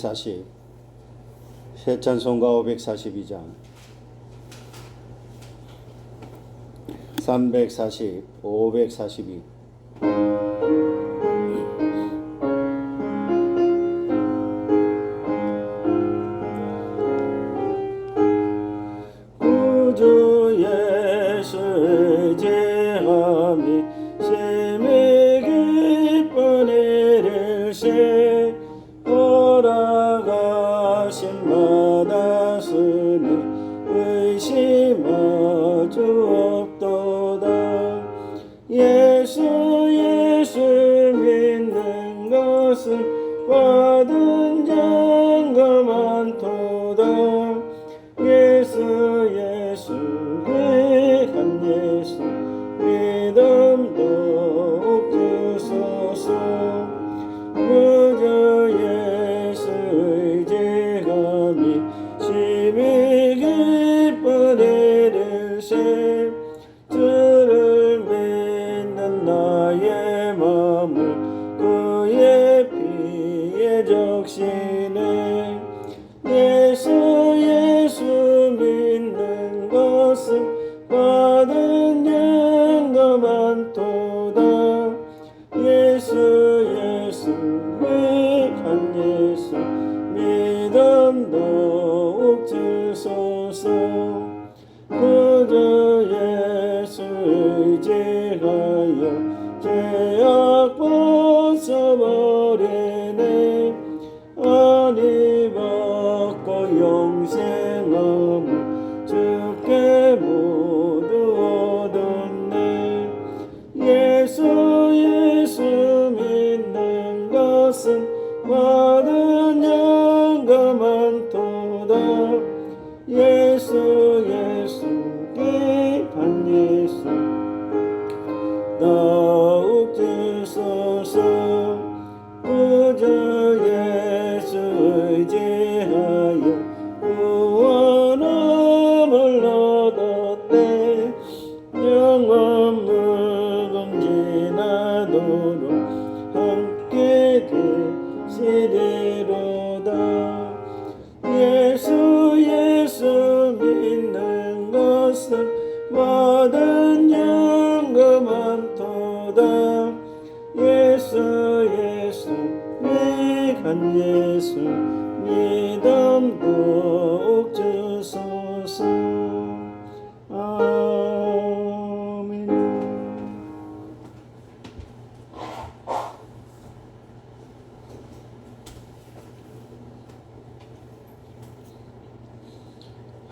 340 새 찬송가 542장 340 542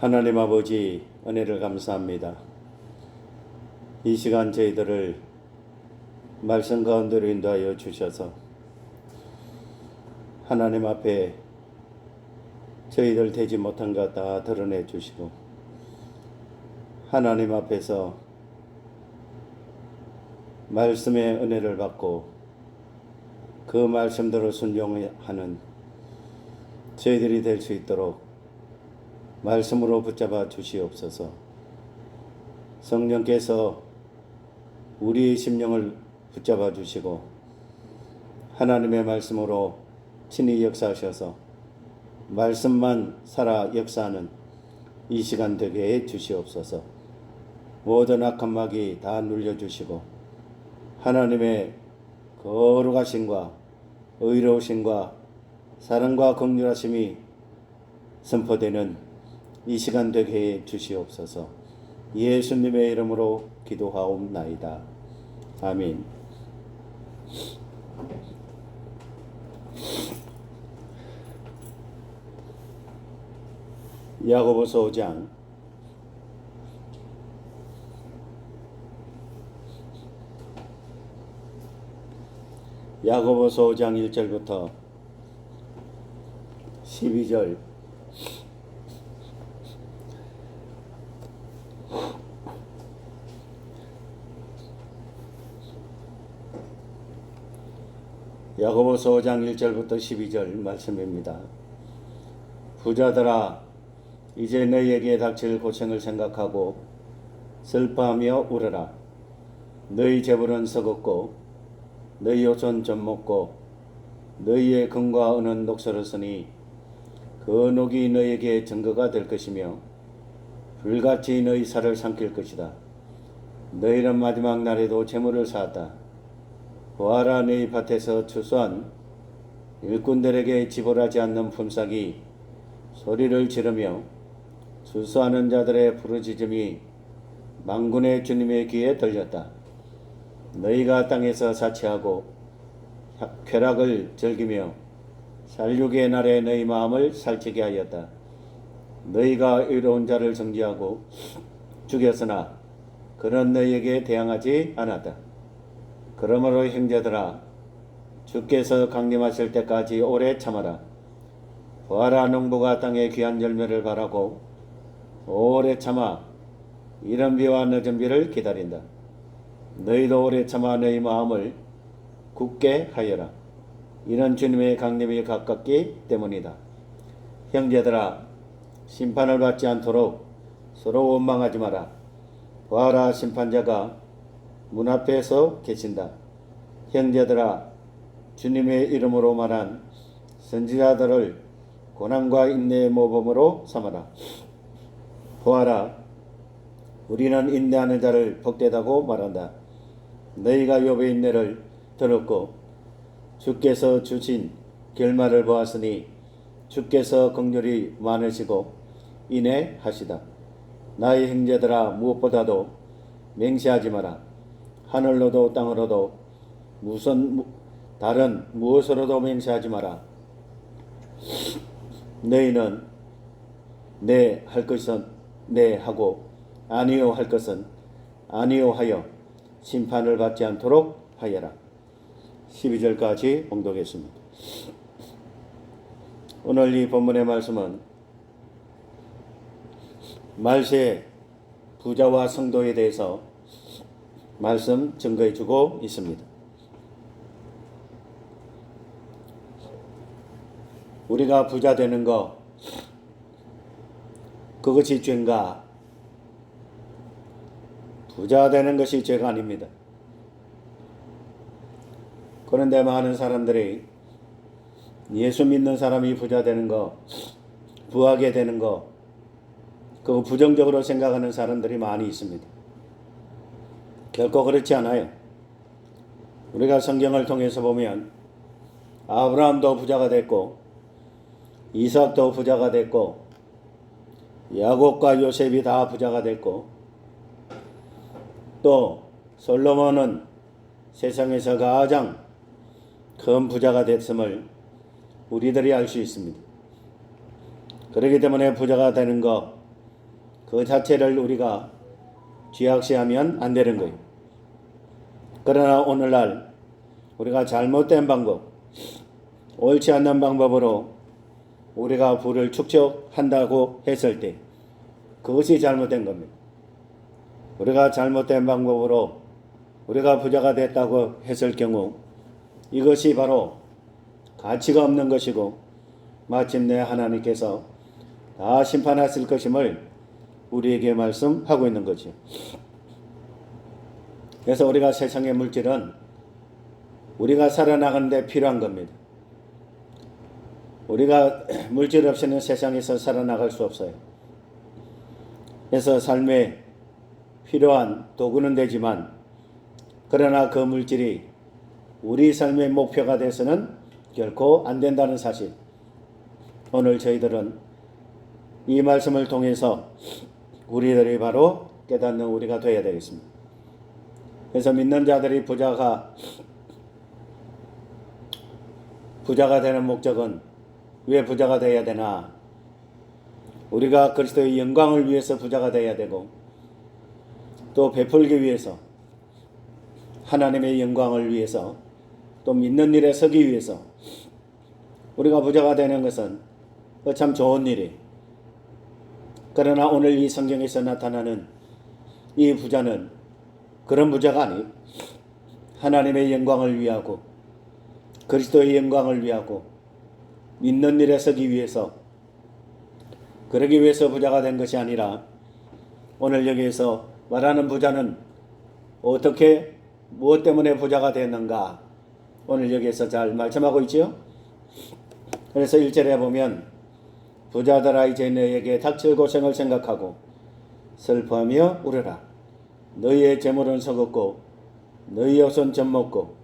하나님 아버지 은혜를 감사합니다. 이 시간 저희들을 말씀 가운데로 인도하여 주셔서 하나님 앞에 저희들 되지 못한 것 다 드러내 주시고 하나님 앞에서 말씀의 은혜를 받고 그 말씀대로 순종하는 저희들이 될 수 있도록 말씀으로 붙잡아 주시옵소서. 성령께서 우리의 심령을 붙잡아 주시고 하나님의 말씀으로 친히 역사하셔서 말씀만 살아 역사하는 이 시간 되게 해 주시옵소서. 모든 악한 마귀 다 눌려 주시고 하나님의 거룩하심과 의로우심과 사랑과 긍휼하심이 선포되는 이 시간 되게 해 주시옵소서. 예수님의 이름으로 기도하옵나이다. 아멘. 야고보서 5장 야고보서 5장 1절부터 12절 야고보서 5장 1절부터 12절 말씀입니다. 부자들아 이제 너희에게 닥칠 고생을 생각하고 슬퍼하며 울어라. 너희 재물은 썩었고 너희 옷은 좀 먹고 너희의 금과 은은 녹슬었으니 그 녹이 너희에게 증거가 될 것이며 불같이 너희 살을 삼킬 것이다. 너희는 마지막 날에도 재물을 쌓았다. 너희 밭에서 추수한 일꾼들에게 지불하지 않는 품삯이 소리를 지르며 추수하는 자들의 부르짖음이 망군의 주님의 귀에 들렸다. 너희가 땅에서 사치하고 쾌락을 즐기며 살육의 날에 너희 마음을 살찌게 하였다. 너희가 의로운 자를 정지하고 죽였으나 그는 너희에게 대항하지 않았다. 그러므로 형제들아 주께서 강림하실 때까지 오래 참아라. 부하라 농부가 땅의 귀한 열매를 바라고 오래 참아 이른 비와 늦은 비를 기다린다. 너희도 오래 참아 너희 마음을 굳게 하여라. 이는 주님의 강림이 가깝기 때문이다. 형제들아 심판을 받지 않도록 서로 원망하지 마라. 보아라 심판자가 문 앞에서 계신다. 형제들아 주님의 이름으로 말한 선지자들을 고난과 인내의 모범으로 삼아라. 보아라 우리는 인내하는 자를 복되다고 말한다. 너희가 욥의 인내를 들었고 주께서 주신 결말을 보았으니 주께서 긍휼이 많으시고 인내하시다. 나의 형제들아 무엇보다도 맹세하지 마라. 하늘로도 땅으로도 무슨 무- 다른 무엇으로도 맹세하지 마라. 너희는 네 할 것은 네 하고 아니요 할 것은 아니요 하여 심판을 받지 않도록 하여라. 12절까지 봉독했습니다. 오늘 이 본문의 말씀은 말세 부자와 성도에 대해서 말씀 증거해 주고 있습니다. 우리가 부자 되는 거 그것이 죄인가? 부자 되는 것이 죄가 아닙니다. 그런데 많은 사람들이 예수 믿는 사람이 부자 되는 거, 부하게 되는 거, 그 부정적으로 생각하는 사람들이 많이 있습니다. 결코 그렇지 않아요. 우리가 성경을 통해서 보면 아브라함도 부자가 됐고 이삭도 부자가 됐고 야곱과 요셉이 다 부자가 됐고 또 솔로몬은 세상에서 가장 큰 부자가 됐음을 우리들이 알 수 있습니다. 그렇기 때문에 부자가 되는 것 그 자체를 우리가 쥐약시하면 안 되는 거예요. 그러나 오늘날 우리가 잘못된 방법, 옳지 않는 방법으로 우리가 부를 축적한다고 했을 때 그것이 잘못된 겁니다. 우리가 잘못된 방법으로 우리가 부자가 됐다고 했을 경우 이것이 바로 가치가 없는 것이고 마침내 하나님께서 다 심판하실 것임을 우리에게 말씀하고 있는 거죠. 그래서 우리가 세상의 물질은 우리가 살아나가는 데 필요한 겁니다. 우리가 물질 없이는 세상에서 살아나갈 수 없어요. 그래서 삶에 필요한 도구는 되지만 그러나 그 물질이 우리 삶의 목표가 돼서는 결코 안 된다는 사실. 오늘 저희들은 이 말씀을 통해서 우리들이 바로 깨닫는 우리가 되어야 되겠습니다. 그래서 믿는 자들이 부자가 부자가 되는 목적은 왜 부자가 되어야 되나? 우리가 그리스도의 영광을 위해서 부자가 되어야 되고 또 베풀기 위해서 하나님의 영광을 위해서 또 믿는 일에 서기 위해서 우리가 부자가 되는 것은 어, 참 좋은 일이. 그러나 오늘 이 성경에서 나타나는 이 부자는 그런 부자가 아니 하나님의 영광을 위하고 그리스도의 영광을 위하고 믿는 일에 서기 위해서 그러기 위해서 부자가 된 것이 아니라 오늘 여기에서 말하는 부자는 어떻게 무엇 때문에 부자가 됐는가 오늘 여기에서 잘 말씀하고 있지요. 그래서 1절에 보면 부자들아 이제 너에게 닥칠 고생을 생각하고 슬퍼하며 울어라. 너희의 재물은 썩었고 너희 옷은 젖먹고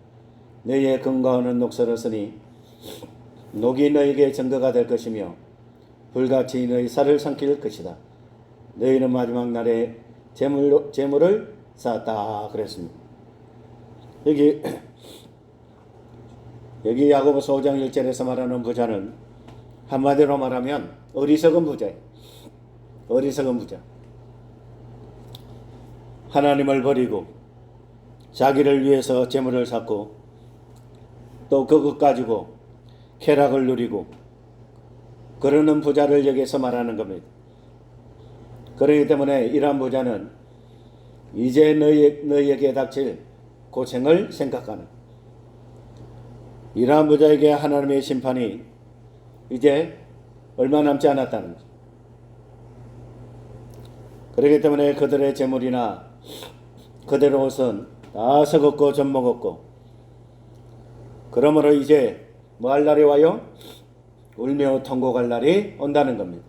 너희의 근거하는 녹슬었으니 녹이 너에게 증거가 될 것이며 불같이 너희 살을 삼킬 것이다. 너희는 마지막 날에 재물, 재물을 쌓았다 그랬습니다. 여기 여기 야고보서 5장 1절에서 말하는 부자는 한마디로 말하면 어리석은 부자예요. 어리석은 부자. 하나님을 버리고 자기를 위해서 재물을 쌓고 또 그것 가지고 쾌락을 누리고 그러는 부자를 여기서 말하는 겁니다. 그렇기 때문에 이러한 부자는 이제 너희, 너희에게 닥칠 고생을 생각하는 이러한 부자에게 하나님의 심판이 이제 얼마 남지 않았다는 거죠. 그렇기 때문에 그들의 재물이나 그들의 옷은 다 썩었고 젖먹었고 그러므로 이제 뭐 할 날이 와요? 울며 통곡할 날이 온다는 겁니다.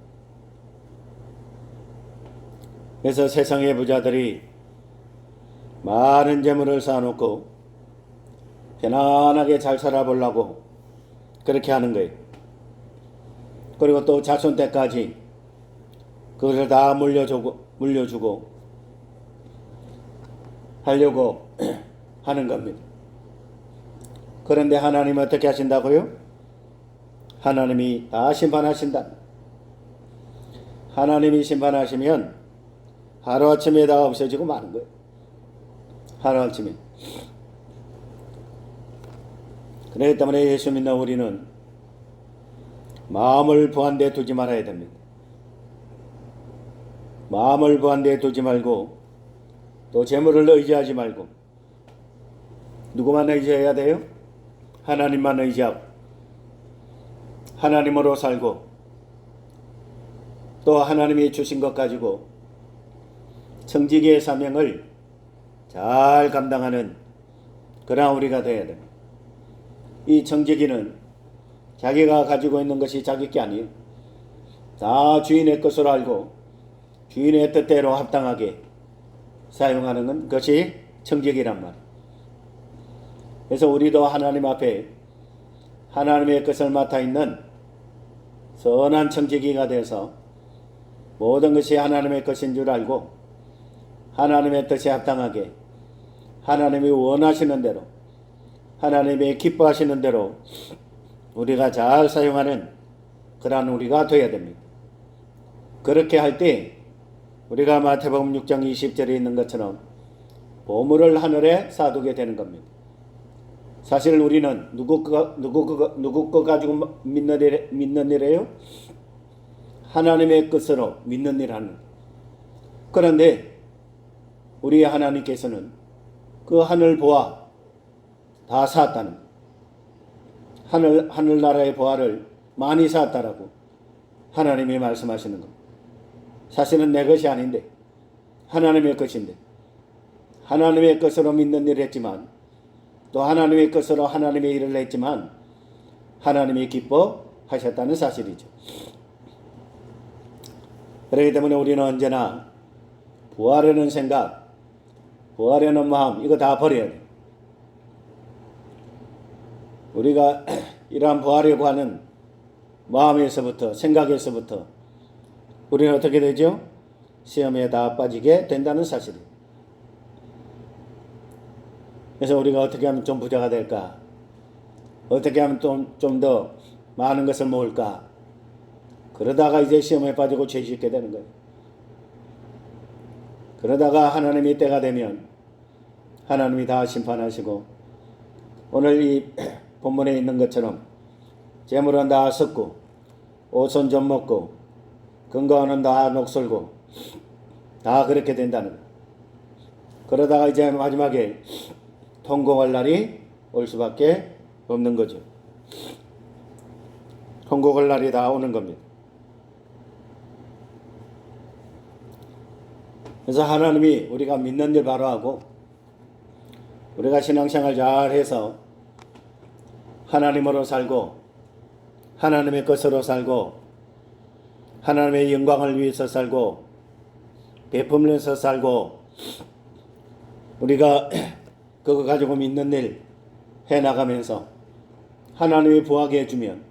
그래서 세상의 부자들이 많은 재물을 쌓아놓고 편안하게 잘 살아보려고 그렇게 하는 거예요. 그리고 또 자손 때까지 그것을 다 물려주고, 물려주고 하려고 하는 겁니다. 그런데 하나님 어떻게 하신다고요? 하나님이 다 심판하신다. 하나님이 심판하시면 하루아침에 다 없어지고 마는 거예요. 하루아침에. 그렇기 때문에 예수 믿는 우리는 마음을 보한데 두지 말아야 됩니다. 마음을 보한데 두지 말고 또 재물을 의지하지 말고 누구만 의지해야 돼요? 하나님만 의지하고 하나님으로 살고 또 하나님이 주신 것 가지고 청지기의 사명을 잘 감당하는 그런 우리가 되어야 됩니다. 이 청지기는 자기가 가지고 있는 것이 자기 게 아니에요. 다 주인의 것으로 알고 주인의 뜻대로 합당하게 사용하는 것이 청지기란 말이에요. 그래서 우리도 하나님 앞에 하나님의 것을 맡아 있는 선한 청지기가 돼서 모든 것이 하나님의 것인 줄 알고 하나님의 뜻에 합당하게 하나님이 원하시는 대로 하나님이 기뻐하시는 대로 우리가 잘 사용하는 그러한 우리가 되어야 됩니다. 그렇게 할 때 우리가 마태복음 6장 20절에 있는 것처럼 보물을 하늘에 사두게 되는 겁니다. 사실 우리는 누구 거 누구 거 누구 거 가지고 믿는 일 믿는 일이에요? 하나님의 것으로 믿는 일 하는. 그런데 우리 하나님께서는 그 하늘 보아 다 샀다는 하늘 하늘 나라의 보아를 많이 샀다라고 하나님이 말씀하시는 겁니다. 사실은 내 것이 아닌데 하나님의 것인데 하나님의 것으로 믿는 일을 했지만 또 하나님의 것으로 하나님의 일을 했지만 하나님이 기뻐하셨다는 사실이죠. 그렇기 때문에 우리는 언제나 부활하는 생각, 부활하는 마음 이거 다 버려야 돼. 우리가 이러한 부활하려고 하는 마음에서부터 생각에서부터 우리는 어떻게 되죠? 시험에 다 빠지게 된다는 사실이에요. 그래서 우리가 어떻게 하면 좀 부자가 될까? 어떻게 하면 좀 더 많은 것을 모을까? 그러다가 이제 시험에 빠지고 죄 짓게 되는 거예요. 그러다가 하나님이 때가 되면 하나님이 다 심판하시고 오늘 이 본문에 있는 것처럼 재물은 다 썩고 옷은 좀 먹고 건강은 다 녹슬고 다 그렇게 된다는 거예요. 그러다가 이제 마지막에 통곡할 날이 올 수밖에 없는 거죠. 통곡할 날이 다 오는 겁니다. 그래서 하나님이 우리가 믿는 일 바로 하고 우리가 신앙생활 잘 해서 하나님으로 살고 하나님의 것으로 살고 하나님의 영광을 위해서 살고 베풀면서 살고 우리가 그거 가지고 믿는 일 해나가면서 하나님이 부하게 해주면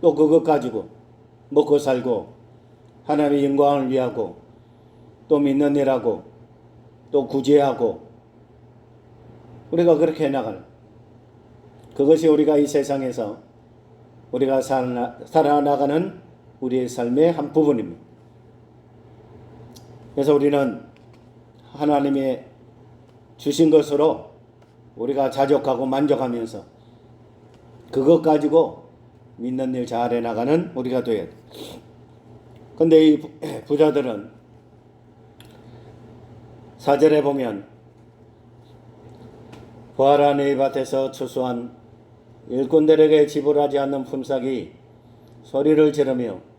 또 그것 가지고 먹고 살고 하나님의 영광을 위하고 또 믿는 일하고 또 구제하고 우리가 그렇게 해나가는 그것이 우리가 이 세상에서 우리가 살아, 살아나가는 우리의 삶의 한 부분입니다. 그래서 우리는 하나님의 주신 것으로 우리가 자족하고 만족하면서 그것 가지고 믿는 일 잘해 나가는 우리가 되어야 돼. 근데 이 부- 부자들은 사절에 보면 부하라 네 밭에서 추수한 일꾼들에게 지불하지 않는 품삯이 소리를 지르며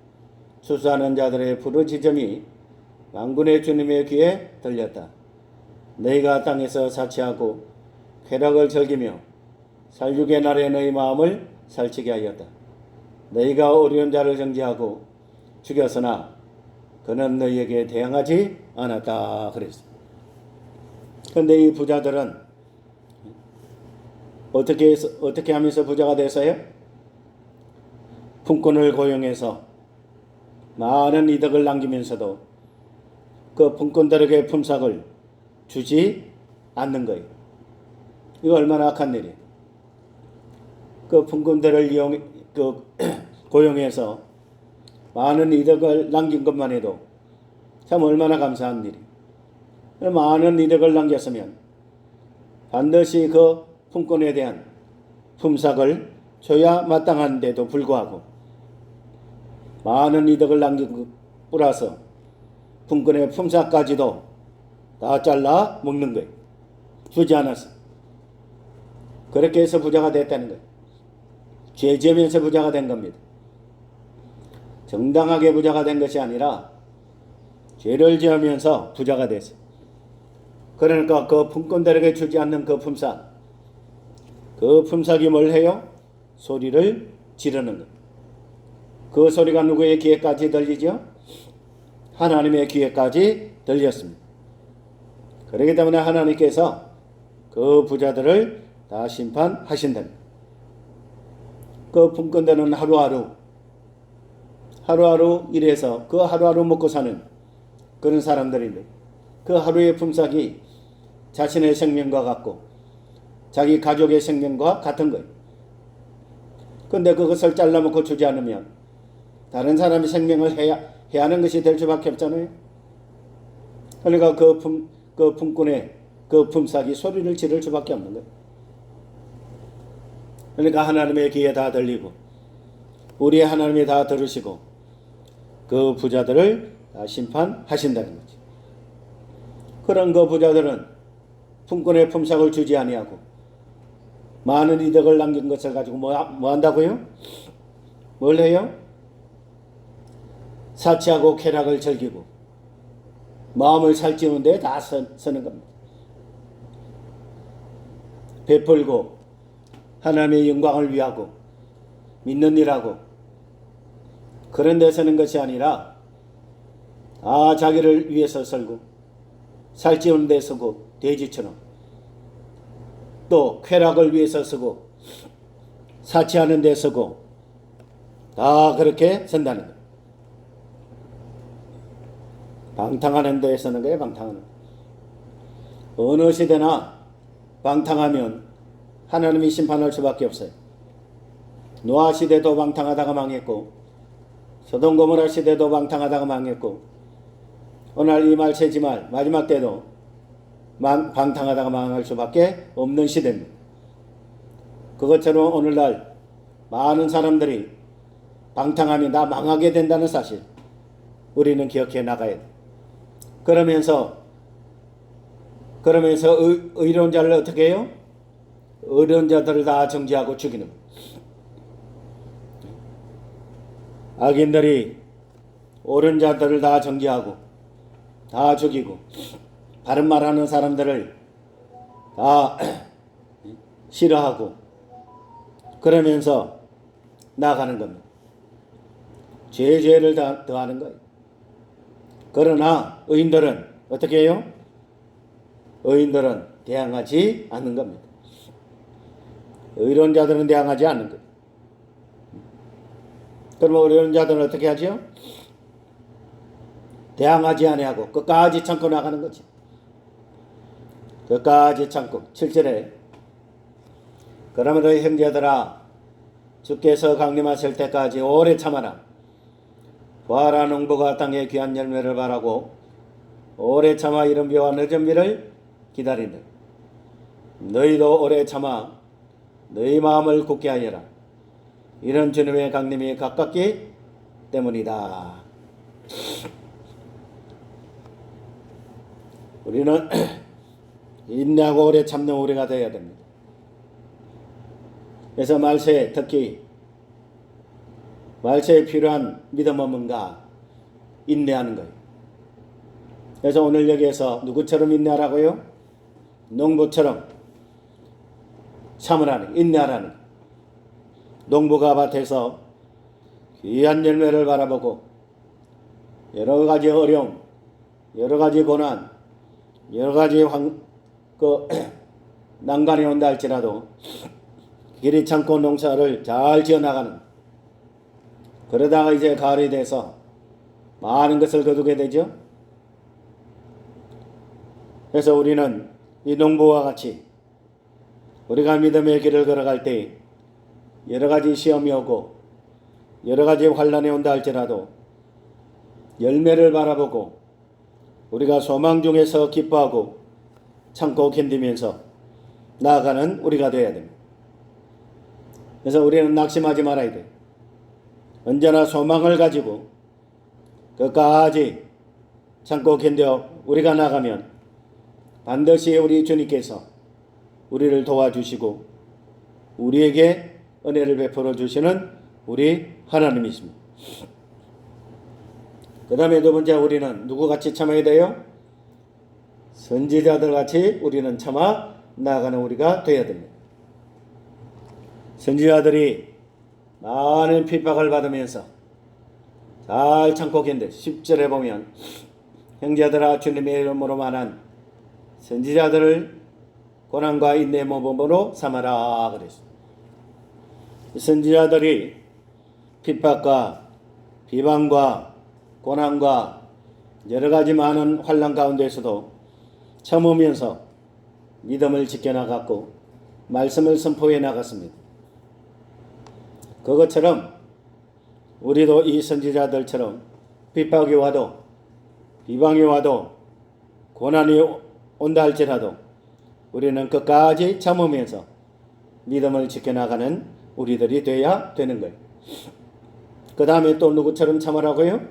추수하는 자들의 부르짖음이 왕군의 주님의 귀에 들렸다. 너희가 땅에서 사치하고 쾌락을 즐기며 살육의 날에 너희 마음을 살치게 하였다. 너희가 어려운 자를 정지하고 죽였으나 그는 너희에게 대항하지 않았다. 그랬어. 근데 이 부자들은 어떻게 해서, 어떻게 하면서 부자가 됐어요? 품꾼을 고용해서 많은 이득을 남기면서도 그 품꾼들에게 품삯을 주지 않는 거예요. 이거 얼마나 악한 일이에요. 그 품꾼들을 이용, 그 고용해서 많은 이득을 남긴 것만 해도 참 얼마나 감사한 일이에요. 많은 이득을 남겼으면 반드시 그 품꾼에 대한 품삯을 줘야 마땅한데도 불구하고 많은 이득을 남긴 것 뿌라서 품꾼의 품삯까지도 다 잘라 먹는 거예요. 주지 않았어. 그렇게 해서 부자가 됐다는 거예요. 죄 지으면서 부자가 된 겁니다. 정당하게 부자가 된 것이 아니라 죄를 지으면서 부자가 됐어요. 그러니까 그 품꾼들에게 주지 않는 그 품삯, 그 품삯이 뭘 해요? 소리를 지르는 것. 그 소리가 누구의 귀에까지 들리죠? 하나님의 귀에까지 들렸습니다. 그렇기 때문에 하나님께서 그 부자들을 다 심판하신답니다. 그 품꾼들은 하루하루 하루하루 일해서 그 하루하루 먹고 사는 그런 사람들인데 그 하루의 품삯이 자신의 생명과 같고 자기 가족의 생명과 같은 거예요. 근데 그것을 잘라먹고 주지 않으면 다른 사람의 생명을 해야, 해야 하는 것이 될 수밖에 없잖아요. 그러니까 그 품, 그 품꾼의 그 품삯이 소리를 지를 수밖에 없는 거예요. 그러니까 하나님의 귀에 다 들리고 우리 하나님이 다 들으시고 그 부자들을 다 심판하신다는 거지. 그런 그 부자들은 품꾼의 품삯을 주지 아니하고 많은 이득을 남긴 것을 가지고 뭐, 뭐 한다고요? 뭘 해요? 사치하고 쾌락을 즐기고 마음을 살찌우는 데 다 쓰는 겁니다. 베풀고 하나님의 영광을 위하고 믿는 일하고 그런 데 쓰는 것이 아니라 아 자기를 위해서 살고 살찌우는 데 쓰고 돼지처럼 또 쾌락을 위해서 쓰고 사치하는 데 쓰고 다 그렇게 쓴다는 거예요. 방탕하는 데 쓰는 거예요. 방탕하는 어느 시대나 방탕하면 하나님이 심판할 수밖에 없어요. 노아 시대도 방탕하다가 망했고 소돔 고모라 시대도 방탕하다가 망했고 오늘 이말 세지 말 마지막 때도 망, 방탕하다가 망할 수밖에 없는 시대입니다. 그것처럼 오늘날 많은 사람들이 방탕하면 다 망하게 된다는 사실 우리는 기억해 나가야 돼. 그러면서 그러면서 의, 의로운 자를 어떻게 해요? 어려운 자들을 다 정지하고 죽이는. 악인들이 옳은 자들을 다 정지하고 다 죽이고 바른 말하는 사람들을 다 싫어하고 그러면서 나가는 겁니다. 죄 죄를 다, 더하는 거예요. 그러나 의인들은 어떻게 해요? 의인들은 대항하지 않는 겁니다. 의로운 자들은 대항하지 않는 거예요. 그러면 의로운 자들은 어떻게 하죠? 대항하지 아니하고 끝까지 참고 나가는 거지. 끝까지 참고 7절에 그러므로 형제들아 주께서 강림하실 때까지 오래 참아라. 부활한 농부가 땅에 귀한 열매를 바라고 오래 참아 이른 비와 늦은 비를 기다리는 너희도 오래 참아 너희 마음을 굳게 하여라. 이런 주님의 강림이 가깝기 때문이다. 우리는 인내하고 오래 참는 우리가 되어야 됩니다. 그래서 말세 특히 말세에 필요한 믿음은 뭔가 인내하는 거예요. 그래서 오늘 여기에서 누구처럼 인내하라고요? 농부처럼 참으라는 인내하라는. 농부가 밭에서 귀한 열매를 바라보고 여러 가지 어려움, 여러 가지 고난, 여러 가지 황, 그 난간이 온다 할지라도 길이 참고 농사를 잘 지어 나가는 그러다가 이제 가을이 돼서 많은 것을 거두게 되죠. 그래서 우리는 이 농부와 같이 우리가 믿음의 길을 걸어갈 때 여러 가지 시험이 오고 여러 가지 환란이 온다 할지라도 열매를 바라보고 우리가 소망 중에서 기뻐하고 참고 견디면서 나아가는 우리가 되어야 됩니다. 그래서 우리는 낙심하지 말아야 돼. 언제나 소망을 가지고 끝까지 참고 견뎌 우리가 나가면 반드시 우리 주님께서 우리를 도와주시고 우리에게 은혜를 베풀어 주시는 우리 하나님이십니다. 그 다음에 두 번째 우리는 누구같이 참아야 돼요? 선지자들 같이 우리는 참아 나아가는 우리가 되어야 됩니다. 선지자들이 많은 핍박을 받으면서 잘 참고 견뎌 10절에 보면 형제들아 주님의 이름으로 말한 선지자들을 고난과 인내 모범으로 삼아라 그랬습니다. 선지자들이 핍박과 비방과 고난과 여러 가지 많은 환란 가운데서도 참으면서 믿음을 지켜나갔고 말씀을 선포해 나갔습니다. 그것처럼 우리도 이 선지자들처럼 핍박이 와도 비방이 와도 고난이 온다 할지라도 우리는 끝까지 참으면서 믿음을 지켜나가는 우리들이 돼야 되는 거예요. 그 다음에 또 누구처럼 참으라고요?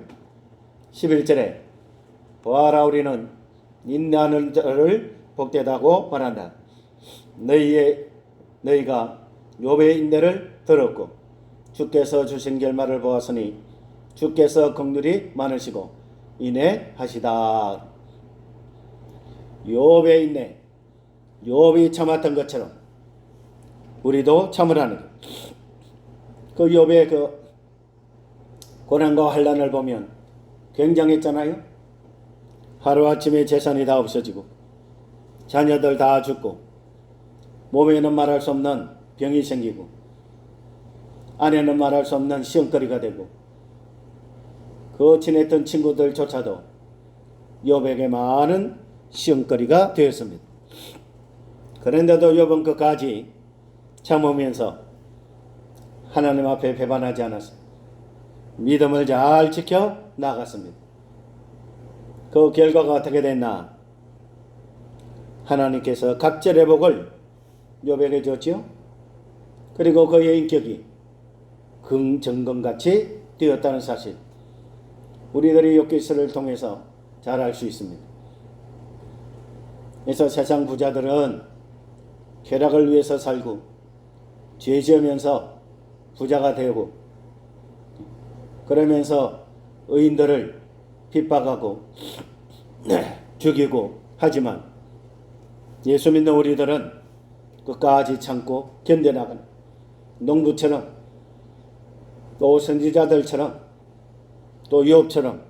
11절에 보아라 우리는 인내하는 자를 복되다고 말한다. 너희의 너희가 욥의 인내를 들었고 주께서 주신 결말을 보았으니 주께서 긍휼이 많으시고 인내하시다. 욥의 인내, 욥이 참았던 것처럼 우리도 참으라는 것. 그 욥의 그 고난과 환란을 보면 굉장했잖아요. 하루아침에 재산이 다 없어지고 자녀들 다 죽고 몸에는 말할 수 없는 병이 생기고 아내는 말할 수 없는 시험거리가 되고 그 친했던 친구들조차도 욥에게 많은 시험거리가 되었습니다. 그런데도 욥은 끝까지 참으면서 하나님 앞에 배반하지 않았습니다. 믿음을 잘 지켜 나갔습니다. 그 결과가 어떻게 됐나? 하나님께서 각절의 복을 욥에게 줬지요. 그리고 그의 인격이 긍정금같이 되었다는 사실. 우리들이 욥기서를 통해서 잘 알 수 있습니다. 그래서 세상 부자들은 쾌락을 위해서 살고 죄 지으면서 부자가 되고 그러면서 의인들을 핍박하고 죽이고 하지만 예수 믿는 우리들은 끝까지 참고 견뎌나가는 농부처럼 또 선지자들처럼 또 유업처럼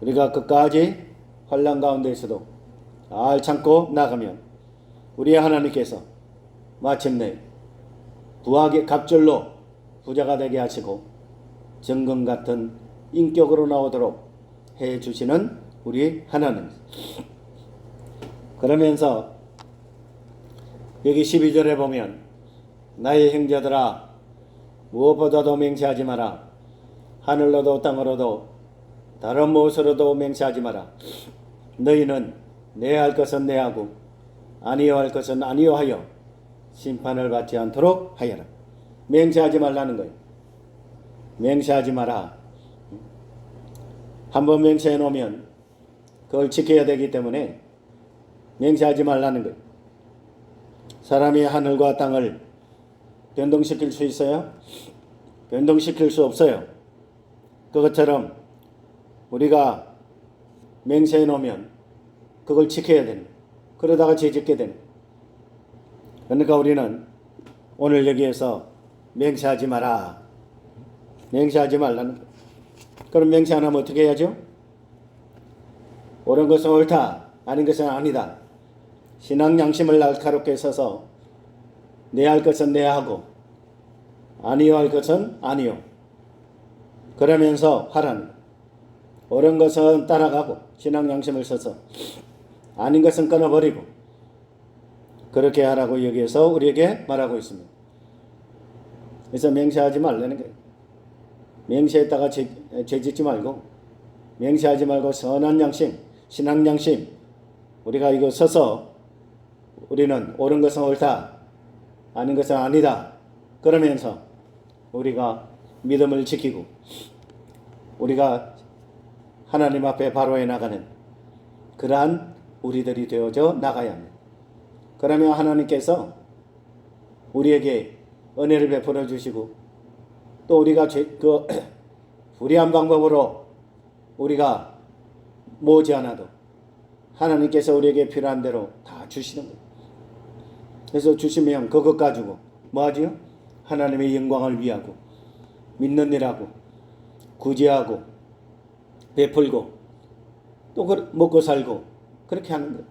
우리가 끝까지 환란 가운데에서도 잘 참고 나가면 우리 하나님께서 마침내 부하게 갑절로 부자가 되게 하시고 정금 같은 인격으로 나오도록 해 주시는 우리 하나님. 그러면서 여기 12절에 보면 나의 형제들아 무엇보다도 맹세하지 마라. 하늘로도 땅으로도 다른 무엇으로도 맹세하지 마라. 너희는 내 할 것은 내 하고 아니요 할 것은 아니요 하여 심판을 받지 않도록 하여라. 맹세하지 말라는 거예요. 맹세하지 마라. 한번 맹세해 놓으면 그걸 지켜야 되기 때문에 맹세하지 말라는 거예요. 사람이 하늘과 땅을 변동시킬 수 있어요? 변동시킬 수 없어요. 그것처럼 우리가 맹세해 놓으면 그걸 지켜야 되는. 그러다가 죄짓게 되는. 그러니까 우리는 오늘 여기에서 맹세하지 마라. 맹세하지 말라는. 그럼 맹세 안 하면 어떻게 해야죠? 옳은 것은 옳다. 아닌 것은 아니다. 신앙 양심을 날카롭게 써서 내할 것은 내 하고 아니요 할 것은 아니요. 그러면서 하라는. 옳은 것은 따라가고 신앙 양심을 써서 아닌 것은 끊어버리고 그렇게 하라고 여기에서 우리에게 말하고 있습니다. 그래서 맹세하지 말라는 거예요. 맹세했다가 죄, 죄 짓지 말고 맹세하지 말고 선한 양심, 신앙 양심 우리가 이거 써서 우리는 옳은 것은 옳다, 아닌 것은 아니다. 그러면서 우리가 믿음을 지키고 우리가 하나님 앞에 바로해 나가는 그러한 우리들이 되어져 나가야 합니다. 그러면 하나님께서 우리에게 은혜를 베풀어 주시고 또 우리가 죄, 그 불의한 방법으로 우리가 모지 않아도 하나님께서 우리에게 필요한 대로 다 주시는 거예요. 그래서 주시면 그것 가지고 뭐 하지요? 하나님의 영광을 위하고 믿는 일하고 구제하고 베풀고 또 그- 먹고 살고 그렇게 하는 거예요.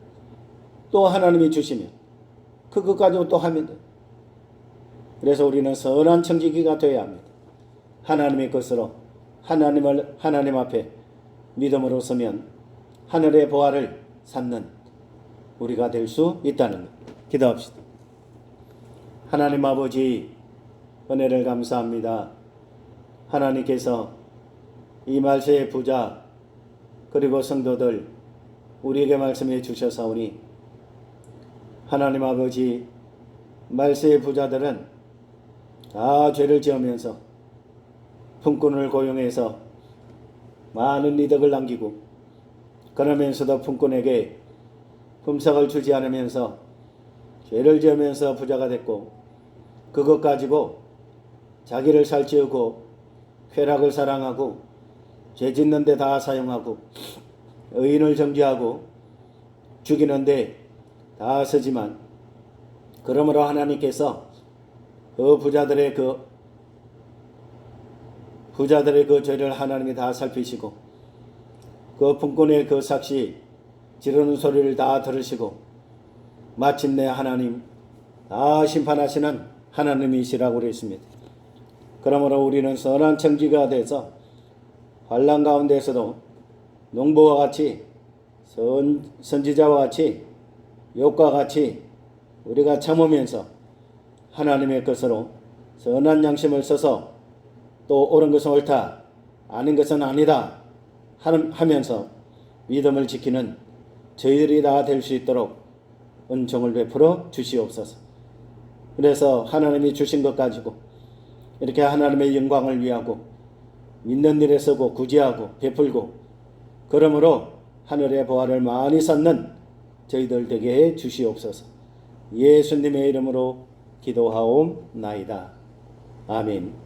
또 하나님이 주시면 그것 가지고 또 하면 돼요. 그래서 우리는 선한 청지기가 되어야 합니다. 하나님의 것으로 하나님을 하나님 앞에 믿음으로 서면 하늘의 보화를 쌓는 우리가 될 수 있다는 것. 기도합시다. 하나님 아버지 은혜를 감사합니다. 하나님께서 이 말세의 부자 그리고 성도들 우리에게 말씀해 주셔사오니 하나님 아버지 말세의 부자들은 다 죄를 지으면서 품꾼을 고용해서 많은 이득을 남기고 그러면서도 품꾼에게 품삯을 주지 않으면서 죄를 지으면서 부자가 됐고 그것 가지고 자기를 살찌우고 쾌락을 사랑하고 죄 짓는 데 다 사용하고 의인을 정죄하고 죽이는 데 다 쓰지만 그러므로 하나님께서 그 부자들의 그 부자들의 그 죄를 하나님이 다 살피시고 그 품꾼의 그 삭시 지르는 소리를 다 들으시고 마침내 하나님 다 심판하시는 하나님이시라고 그랬습니다. 그러므로 우리는 선한 청지가 돼서 환란 가운데서도 농부와 같이 선, 선지자와 같이 욕과 같이 우리가 참으면서 하나님의 것으로 선한 양심을 써서 또 옳은 것은 옳다, 아닌 것은 아니다 하면서 믿음을 지키는 저희들이 다 될 수 있도록 은총을 베풀어 주시옵소서. 그래서 하나님이 주신 것 가지고 이렇게 하나님의 영광을 위하고 믿는 일에 서고 구제하고 베풀고 그러므로 하늘의 보화를 많이 쌓는 저희들 되게 해 주시옵소서. 예수님의 이름으로 기도하옵나이다. 아멘.